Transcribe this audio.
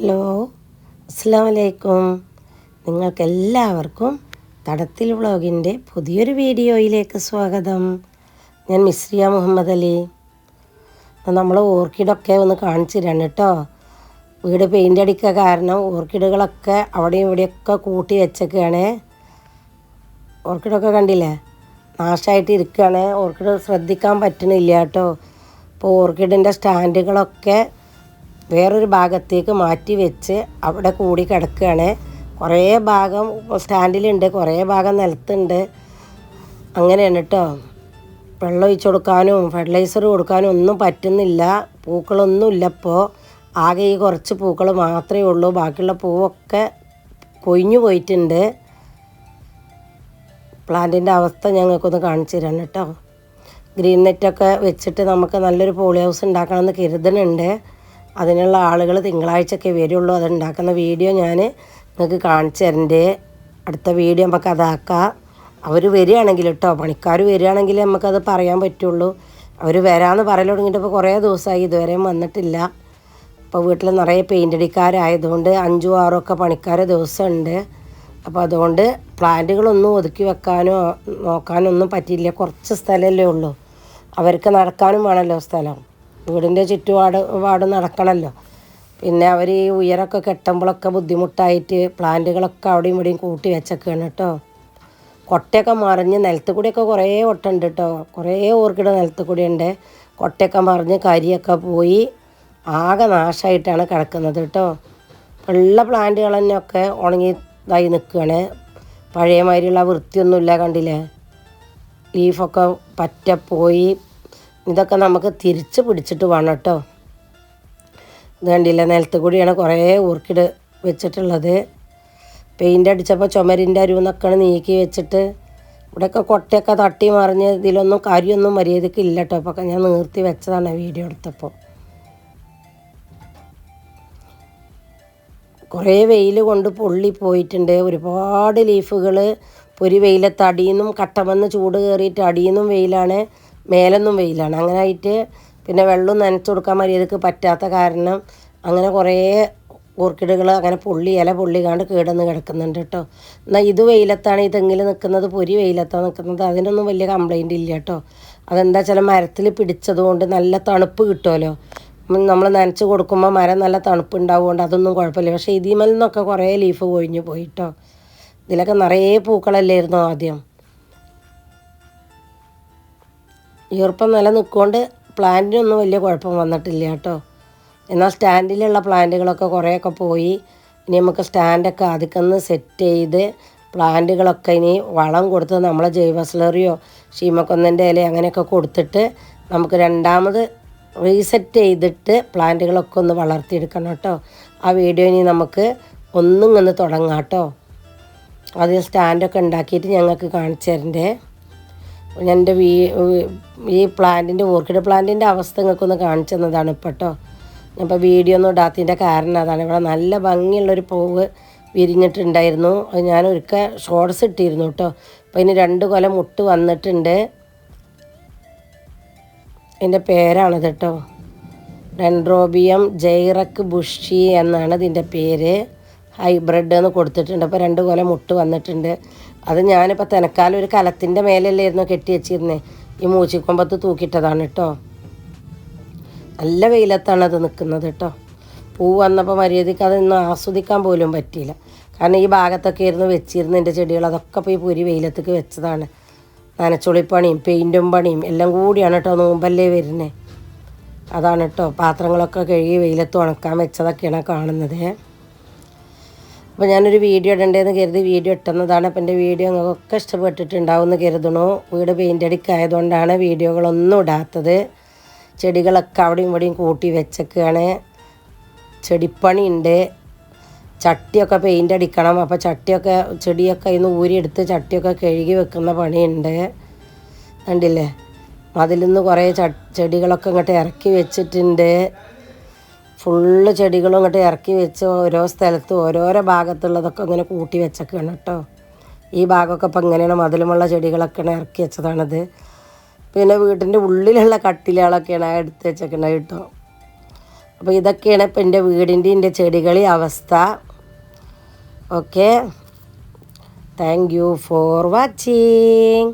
Hello അസ്സാമലൈക്കും നിങ്ങൾക്കെല്ലാവർക്കും തടത്തിൽ വ്ളോഗിന്റെ പുതിയൊരു വീഡിയോയിലേക്ക് സ്വാഗതം. ഞാൻ മിസ്രിയ മുഹമ്മദ് അലി. നമ്മൾ ഓർക്കിഡൊക്കെ ഒന്ന് കാണിച്ചു തരാണ് കേട്ടോ. വീട് പെയിന്റ് അടിക്കുക കാരണം ഓർക്കിഡുകളൊക്കെ അവിടെയും ഇവിടെയൊക്കെ കൂട്ടി വെച്ചൊക്കെയാണ് ഓർക്കിഡൊക്കെ കണ്ടില്ലേ? നാശമായിട്ട് ഇരിക്കുകയാണ്. ഓർക്കിഡ് ശ്രദ്ധിക്കാൻ പറ്റണില്ല കേട്ടോ. ഇപ്പോൾ ഓർക്കിഡിന്റെ സ്റ്റാൻഡുകളൊക്കെ വേറൊരു ഭാഗത്തേക്ക് മാറ്റി വെച്ച് അവിടെ കൂടി കിടക്കുകയാണ്. കുറേ ഭാഗം സ്റ്റാൻഡിലുണ്ട് കുറേ ഭാഗം നിലത്തുണ്ട്. അങ്ങനെയാണ് കേട്ടോ. വെള്ളം ഒഴിച്ചു കൊടുക്കാനും ഫെർട്ടിലൈസർ കൊടുക്കാനും ഒന്നും പറ്റുന്നില്ല. പൂക്കളൊന്നും ഇല്ല ഇപ്പോൾ ആകെ ഈ കുറച്ച് പൂക്കൾ മാത്രമേ ഉള്ളൂ. ബാക്കിയുള്ള പൂവൊക്കെ കൊഴിഞ്ഞു പോയിട്ടുണ്ട്. പ്ലാന്റിന്റെ അവസ്ഥ ഞങ്ങൾക്കൊന്ന് കാണിച്ചു തരാം കേട്ടോ. ഗ്രീൻ നെറ്റൊക്കെ വെച്ചിട്ട് നമുക്ക് നല്ലൊരു പോളി ഹൗസ് ഉണ്ടാക്കണമെന്ന് കരുതുന്നുണ്ട്. അതിനുള്ള ആളുകൾ തിങ്കളാഴ്ചയൊക്കെ വരുള്ളൂ. അത് ഉണ്ടാക്കുന്ന വീഡിയോ ഞാൻ നിങ്ങൾക്ക് കാണിച്ചു തരണ്ടേ. അടുത്ത വീഡിയോ നമുക്ക് അതാക്കാം. അവർ വരികയാണെങ്കിൽ കേട്ടോ പണിക്കാർ വരികയാണെങ്കിൽ നമുക്കത് പറയാൻ പറ്റുള്ളൂ. അവർ വരാമെന്ന് പറയൽ തുടങ്ങിയിട്ട് ഇപ്പോൾ കുറേ ദിവസമായി ഇതുവരെയും വന്നിട്ടില്ല. ഇപ്പോൾ വീട്ടിൽ നിറയെ പെയിന്റ് അടിക്കാരായതുകൊണ്ട് അഞ്ചും ആറും ഒക്കെ പണിക്കാർ ദിവസമുണ്ട്. അപ്പോൾ അതുകൊണ്ട് പ്ലാന്റുകളൊന്നും ഒതുക്കി വെക്കാനോ നോക്കാനോ ഒന്നും പറ്റിയില്ല. കുറച്ച് സ്ഥലമല്ലേ ഉള്ളൂ. അവർക്ക് നടക്കാനും വേണമല്ലോ സ്ഥലം. വീടിന്റെ ചുറ്റുപാട് പാട് നടക്കണമല്ലോ പിന്നെ അവർ ഈ ഉയരൊക്കെ കെട്ടുമ്പോഴൊക്കെ ബുദ്ധിമുട്ടായിട്ട് പ്ലാന്റുകളൊക്കെ അവിടെയും ഇവിടെയും കൂട്ടി വെച്ചൊക്കെയാണ് കേട്ടോ കൊട്ടയൊക്കെ മറിഞ്ഞ് നിലത്ത് കൂടിയൊക്കെ കുറേ ഒട്ടുണ്ട് കേട്ടോ കുറേ ഓർക്കിഡ് നിലത്ത് കൂടി ഉണ്ട്. കൊട്ടയൊക്കെ മറിഞ്ഞ് കരിയൊക്കെ പോയി ആകെ നാശമായിട്ടാണ് കിടക്കുന്നത് കേട്ടോ ഉള്ള പ്ലാന്റുകൾ തന്നെയൊക്കെ ഉണങ്ങിയതായി നിൽക്കുകയാണ്. പഴയമാതിരിയുള്ള വൃത്തിയൊന്നുമില്ല കണ്ടില്ലേ? ലീഫൊക്കെ പറ്റ പോയി ഇതൊക്കെ നമുക്ക് തിരിച്ച് പിടിച്ചിട്ട് വേണം കേട്ടോ. കണ്ടില്ല നിലത്ത് കൂടിയാണ് കുറേ ഓർക്കിഡ് വെച്ചിട്ടുള്ളത്. പെയിന്റ് അടിച്ചപ്പോൾ ചുമരിന്റെ അരുവെന്നൊക്കെയാണ് നീക്കി വെച്ചിട്ട് ഇവിടെയൊക്കെ കൊട്ടയൊക്കെ തട്ടി മറിഞ്ഞ് ഇതിലൊന്നും കാര്യമൊന്നും മര്യാദയ്ക്ക് ഇല്ല കേട്ടോ. അപ്പോൾ ഞാൻ നിർത്തി വെച്ചതാണ് വീഡിയോ എടുത്തപ്പോൾ. കുറേ വെയിൽ കൊണ്ട് പൊള്ളി പോയിട്ടുണ്ട്. ഒരുപാട് ലീഫുകൾ ഒരു വെയിലത്ത് അടിയിൽ നിന്നും കട്ടമെന്ന് ചൂട് കയറിയിട്ട് അടിയിൽ നിന്നും വെയിലാണ്. മേലൊന്നും വെയിലാണ്. അങ്ങനെ ആയിട്ട് പിന്നെ വെള്ളം നനച്ചു കൊടുക്കാൻ മര്യാദയ്ക്ക് പറ്റാത്ത കാരണം അങ്ങനെ കുറേ ഓർക്കിഡുകൾ അങ്ങനെ പൊള്ളി ഇല പൊള്ളിക്കാണ്ട് കീടന്ന് കിടക്കുന്നുണ്ട് കേട്ടോ. എന്നാൽ ഇത് വെയിലത്താണ് ഈ തെങ്ങിൽ നിൽക്കുന്നത് പൊരി വെയിലത്താണ് നിൽക്കുന്നത് അതിനൊന്നും വലിയ കംപ്ലൈന്റ് ഇല്ല കേട്ടോ. അതെന്താ ചില മരത്തിൽ പിടിച്ചതുകൊണ്ട് നല്ല തണുപ്പ് കിട്ടുമല്ലോ. നമ്മൾ നനച്ച് കൊടുക്കുമ്പോൾ മരം നല്ല തണുപ്പ് ഉണ്ടാവുകൊണ്ട് അതൊന്നും കുഴപ്പമില്ല. പക്ഷേ ഇതിമൽ നിന്നൊക്കെ കുറേ ലീഫ് കൊഴിഞ്ഞു പോയിട്ടോ ഇതിലൊക്കെ നിറയെ പൂക്കളല്ലായിരുന്നു ആദ്യം. ഈർപ്പം നില നിൽക്കൊണ്ട് പ്ലാന്റിനൊന്നും വലിയ കുഴപ്പം വന്നിട്ടില്ല കേട്ടോ. എന്നാൽ സ്റ്റാൻഡിലുള്ള പ്ലാന്റുകളൊക്കെ കുറേയൊക്കെ പോയി. ഇനി നമുക്ക് സ്റ്റാൻഡൊക്കെ അതിക്കൊന്ന് സെറ്റ് ചെയ്ത് പ്ലാന്റുകളൊക്കെ ഇനി വളം കൊടുത്ത് നമ്മളെ ജൈവ സ്ലറിയോ ഷീമക്കൊന്നന്റെ ഇല അങ്ങനെയൊക്കെ കൊടുത്തിട്ട് നമുക്ക് രണ്ടാമത് റീസെറ്റ് ചെയ്തിട്ട് പ്ലാന്റുകളൊക്കെ ഒന്ന് വളർത്തിയെടുക്കണം കേട്ടോ. ആ വീഡിയോ ഇനി നമുക്ക് ഒന്നും ഒന്ന് തുടങ്ങാം കേട്ടോ. അതിൽ സ്റ്റാൻഡൊക്കെ ഉണ്ടാക്കിയിട്ട് ഞങ്ങൾക്ക് കാണിച്ചു തരണ്ടേ. എന്റെ വീ ഈ പ്ലാന്റിന്റെ ഓർക്കിഡ് പ്ലാന്റിന്റെ അവസ്ഥ നിങ്ങൾക്കൊന്ന് കാണിച്ചു തന്നതാണ് ഇപ്പോൾ കേട്ടോ വീഡിയോ ഒന്നും ഇടാത്തതിന്റെ കാരണം അതാണ്. ഇവിടെ നല്ല ഭംഗിയുള്ളൊരു പൂവ് വിരിഞ്ഞിട്ടുണ്ടായിരുന്നു. അത് ഞാൻ ഒരിക്കൽ ഷോർട്സ് ഇട്ടിരുന്നു കേട്ടോ അപ്പോൾ ഇനി രണ്ട് കൊല മുട്ട് വന്നിട്ടുണ്ട്. എന്റെ പേരാണത് കേട്ടോ ഡെൻഡ്രോബിയം ജൈറക്ക് ബുഷി എന്നാണ് ഇതിന്റെ പേര്. ഹൈബ്രിഡ് എന്ന് കൊടുത്തിട്ടുണ്ട്. അപ്പോൾ രണ്ട് കൊല മുട്ട് വന്നിട്ടുണ്ട്. അത് ഞാനിപ്പോൾ തനക്കാലം ഒരു കലത്തിന്റെ മേലല്ലായിരുന്നു കെട്ടി വെച്ചിരുന്നത് ഈ മൂച്ചിക്കൊമ്പത്ത് തൂക്കിയിട്ടതാണ് കേട്ടോ നല്ല വെയിലത്താണ് അത് നിൽക്കുന്നത് കേട്ടോ പൂ വന്നപ്പോൾ മര്യാദയ്ക്ക് അതൊന്നും ആസ്വദിക്കാൻ പോലും പറ്റിയില്ല. കാരണം ഈ ഭാഗത്തൊക്കെ ആയിരുന്നു വെച്ചിരുന്ന എന്റെ ചെടികൾ. അതൊക്കെ പോയി പൊരി വെയിലത്തേക്ക് വെച്ചതാണ്. നനച്ചുളിപ്പണിയും പെയിന്റും പണിയും എല്ലാം കൂടിയാണ് കേട്ടോ നോമ്പല്ലേ വരുന്നത് അതാണ് കേട്ടോ പാത്രങ്ങളൊക്കെ കഴുകി വെയിലത്ത് ഉണക്കാൻ വെച്ചതൊക്കെയാണ് കാണുന്നത്. അപ്പോൾ ഞാനൊരു വീഡിയോ ഇടണ്ടേന്ന് കരുതി വീഡിയോ ഇട്ടുന്നതാണ്. അപ്പം എന്റെ വീഡിയോ നിങ്ങൾക്കൊക്കെ ഇഷ്ടപ്പെട്ടിട്ടുണ്ടാവുമെന്ന് കരുതണു വീട് പെയിന്റ് അടിക്കായതുകൊണ്ടാണ് വീഡിയോകളൊന്നും ഇടാത്തത്. ചെടികളൊക്കെ അവിടെയും ഇവിടെയും കൂട്ടി വെച്ചൊക്കെയാണ് ചെടിപ്പണിയുണ്ട്. ചട്ടിയൊക്കെ പെയിന്റ് അടിക്കണം. അപ്പോൾ ചട്ടിയൊക്കെ ചെടിയൊക്കെ ഇന്ന് ഊരിയെടുത്ത് ചട്ടിയൊക്കെ കഴുകി വെക്കുന്ന പണിയുണ്ട്. കണ്ടില്ലേ? അതിൽ നിന്ന് കുറേ ചെടികളൊക്കെ ഇങ്ങോട്ട് ഇറക്കി വെച്ചിട്ടുണ്ട്. ഫുള്ള് ചെടികളും അങ്ങോട്ട് ഇറക്കി വെച്ച് ഓരോ സ്ഥലത്തും ഓരോരോ ഭാഗത്തുള്ളതൊക്കെ ഇങ്ങനെ കൂട്ടി വെച്ചൊക്കെയാണ് കേട്ടോ. ഈ ഭാഗമൊക്കെ ഇപ്പം ഇങ്ങനെയാണ് മതിലുമുള്ള ചെടികളൊക്കെയാണ് ഇറക്കി വെച്ചതാണത്. പിന്നെ വീട്ടിന്റെ ഉള്ളിലുള്ള കട്ടിലുകളൊക്കെയാണ് എടുത്ത് വെച്ചേക്കണത് കേട്ടോ. അപ്പോൾ ഇതൊക്കെയാണ് ഇപ്പം എന്റെ വീടിന്റെ എന്റെ ചെടികളി അവസ്ഥ. Okay. Thank you for watching